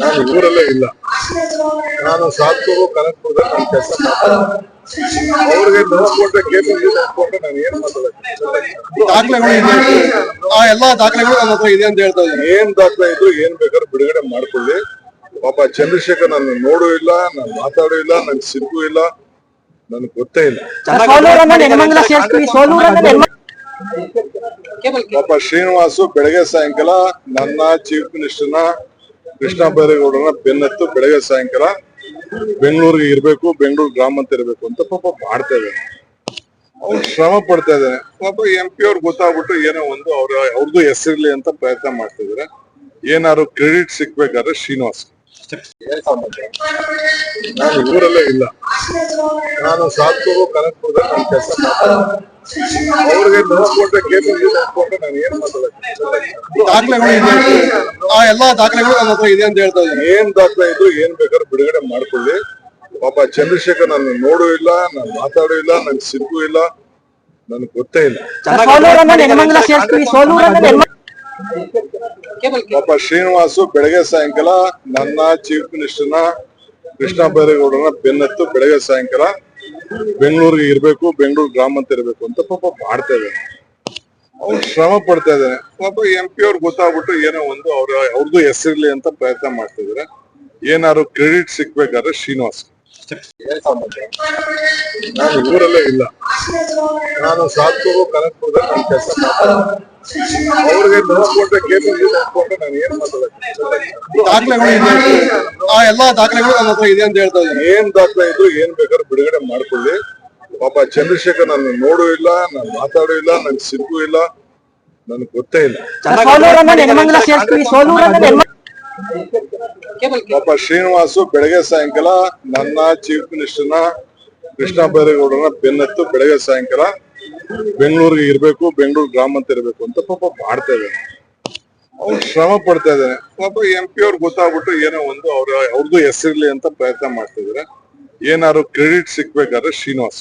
ನಾನು ಊರಲ್ಲೇ ಇಲ್ಲ. ನಾನು ಸಾಕು ಕನಕಪುರದಲ್ಲಿ ನಾನು ಕೆಲಸ ಮಾಡ್ತೀನಿ. ಅವ್ರಿಗೆ ನೋಡ್ಕೊಂಡ್ರೆ ನೋಡ್ಕೊಂಡ್ರೆ ನಾನು ಏನ್ ಮಾತಾಡಕ್ಕೆ ದಾಖಲೆಗಳು ಇದೆ. ಆ ಎಲ್ಲಾ ದಾಖಲೆಗಳು ನನ್ನ ಹತ್ರ ಇದೆ ಅಂತ ಹೇಳ್ತಾ ಇದ್ದೀನಿ ಏನ್ ದಾಖಲೆ ಇದ್ರು ಏನ್ ಬೇಕಾದ್ರೂ ಬಿಡುಗಡೆ ಮಾಡ್ಕೊಳ್ಳಿ. ಪಾಪ ಚಂದ್ರಶೇಖರ್ ನನ್ನ ನೋಡು ಇಲ್ಲ ನಾನು ಮಾತಾಡೂ ಇಲ್ಲ ನನ್ ಸಿಕ್ಕೂ ಇಲ್ಲ. ನನ್ಗೆ ಗೊತ್ತೇ ಇಲ್ಲ. ಪಾಪ ಶ್ರೀನಿವಾಸು ಬೆಳಗ್ಗೆ ಸಾಯಂಕಾಲ ನನ್ನ ಚೀಫ್ ಮಿನಿಸ್ಟರ್ನ ಕೃಷ್ಣ ಬೈರೇಗೌಡರನ್ನ ಬೆನ್ನತ್ತು ಬೆಳಗ್ಗೆ ಸಾಯಂಕಾಲ ಬೆಂಗಳೂರಿಗೆ ಇರ್ಬೇಕು, ಬೆಂಗಳೂರು ಅಂತ ಇರ್ಬೇಕು ಅಂತ ಪಾಪ ಮಾಡ್ತಾ ಇದ್ದಾನೆ ಅವ್ರು ಶ್ರಮ ಪಡ್ತಾ ಇದ್ದಾನೆ ಪಾಪ ಎಂ ಪಿ ಅವ್ರು ಗೊತ್ತಾಗ್ಬಿಟ್ಟು ಏನೋ ಒಂದು ಅವ್ರ ಅವ್ರದ್ದು ಹೆಸರಿರ್ಲಿ ಅಂತ ಪ್ರಯತ್ನ ಮಾಡ್ತಾ ಇದಾರೆ. ಏನಾದ್ರು ಕ್ರೆಡಿಟ್ ಸಿಕ್ಬೇಕಾದ್ರೆ ಶ್ರೀನಿವಾಸ್ ಊರಲ್ಲೇ ಇಲ್ಲ. ನಾನು ಸಾತ್ನೂರು, ಕನಕಪುರದಲ್ಲಿ ಕೆಲಸ ಅವ್ರಿಗೆ ಕೇಂದ್ರ ನೋಡ್ಕೊಂಡ್ರೆ ನಾನು ಏನ್ ಮಾತಾಡಕ್ಕೆ ದಾಖಲೆಗಳು ಇದೆ. ಆ ಎಲ್ಲಾ ದಾಖಲೆಗಳು ನನ್ನ ಹತ್ರ ಇದೆ ಅಂತ ಹೇಳ್ತಾ ಇದ್ದೀನಿ ಏನ್ ದಾಖಲೆ ಇದ್ರು ಏನ್ ಬೇಕಾದ್ರೂ ಬಿಡುಗಡೆ ಮಾಡ್ಕೊಳ್ಳಿ. ಪಾಪ ಚಂದ್ರಶೇಖರ್ ನನ್ನ ನೋಡು ಇಲ್ಲ ನಾನು ಮಾತಾಡೂ ಇಲ್ಲ ನನ್ ಸಿಕ್ಕೂ ಇಲ್ಲ ನನ್ ಗೊತ್ತೇ ಇಲ್ಲ. ಪಾಪ ಶ್ರೀನಿವಾಸು ಬೆಳಗ್ಗೆ ಸಾಯಂಕಾಲ ನನ್ನ ಚೀಫ್ ಮಿನಿಸ್ಟರ್ನ ಕೃಷ್ಣ ಬೈರೇಗೌಡರನ್ನ ಬೆನ್ನತ್ತು ಬೆಳಗ್ಗೆ ಸಾಯಂಕಾಲ. ಬೆಂಗಳೂರಿಗೆ ಇರ್ಬೇಕು, ಬೆಂಗಳೂರು ಗ್ರಾಮ ಅಂತ ಇರಬೇಕು ಅಂತ ಪಾಪ ಮಾಡ್ತಾ ಇದ್ದಾನೆ ಅವ್ರು ಶ್ರಮ ಪಡ್ತಾ ಇದ್ದಾನೆ ಪಾಪ ಎಂ ಪಿ ಅವ್ರು ಗೊತ್ತಾಗ್ಬಿಟ್ಟು ಏನೋ ಒಂದು ಅವ್ರ ಅವ್ರದ್ದು ಹೆಸರಿರ್ಲಿ ಅಂತ ಪ್ರಯತ್ನ ಮಾಡ್ತಾ ಇದಾರೆ. ಏನಾದ್ರು ಕ್ರೆಡಿಟ್ ಸಿಕ್ಬೇಕಾದ್ರೆ ಶ್ರೀನಿವಾಸ್. ನಾನು ಊರಲ್ಲೇ ಇಲ್ಲ. ನಾನು ಸಾತ್ನೂರು ಕನಕಪುರದಲ್ಲಿ ಅವ್ರಿಗೆ ನೋಡ್ಕೊಂಡ್ರೆ ಕೇಂದ್ರ ನೋಡ್ಕೊಂಡ್ರೆ ನಾನು ಏನ್ ಮಾತಾಡಕ್ಕೆ ದಾಖಲೆಗಳು ಆ ಎಲ್ಲಾ ದಾಖಲೆಗಳು ನನ್ನ ಹತ್ರ ಇದೆ ಅಂತ ಹೇಳ್ತಾ ಇದ್ದಾರೆ. ಏನ್ ದಾಖಲೆ ಇದ್ರು ಏನ್ ಬೇಕಾದ್ರೂ ಬಿಡುಗಡೆ ಮಾಡ್ಕೊಳ್ಳಿ. ಪಾಪ ಚಂದ್ರಶೇಖರ್ ನನ್ನ ನೋಡು ಇಲ್ಲ ನಾನು ಮಾತಾಡೂ ಇಲ್ಲ ನನ್ ಸಿಕ್ಕೂ ಇಲ್ಲ ನನ್ ಗೊತ್ತೇ ಇಲ್ಲ. ಪಾಪ ಶ್ರೀನಿವಾಸು ಬೆಳಗ್ಗೆ ಸಾಯಂಕಾಲ ನನ್ನ ಚೀಫ್ ಮಿನಿಸ್ಟರ್ನ ಕೃಷ್ಣ ಬೈರೇಗೌಡರನ್ನ ಬೆನ್ನತ್ತು ಬೆಳಗ್ಗೆ ಸಾಯಂಕಾಲ ಬೆಂಗಳೂರಿಗೆ ಇರ್ಬೇಕು ಬೆಂಗಳೂರು ಅಂತ ಇರ್ಬೇಕು ಅಂತ ಪಾಪ ಮಾಡ್ತಾ ಇದ್ದಾನೆ ಅವ್ರು ಶ್ರಮ ಪಡ್ತಾ ಇದ್ದಾರೆ. ಪಾಪ ಎಂ ಪಿ ಅವ್ರು ಗೊತ್ತಾಗ್ಬಿಟ್ಟು ಏನೋ ಒಂದು ಅವ್ರ ಅವ್ರದ್ದು ಹೆಸರಿರ್ಲಿ ಅಂತ ಪ್ರಯತ್ನ ಮಾಡ್ತಾ ಇದಾರೆ ಏನಾದ್ರು ಕ್ರೆಡಿಟ್ ಸಿಕ್ಬೇಕಾದ್ರೆ ಶ್ರೀನಿವಾಸ್.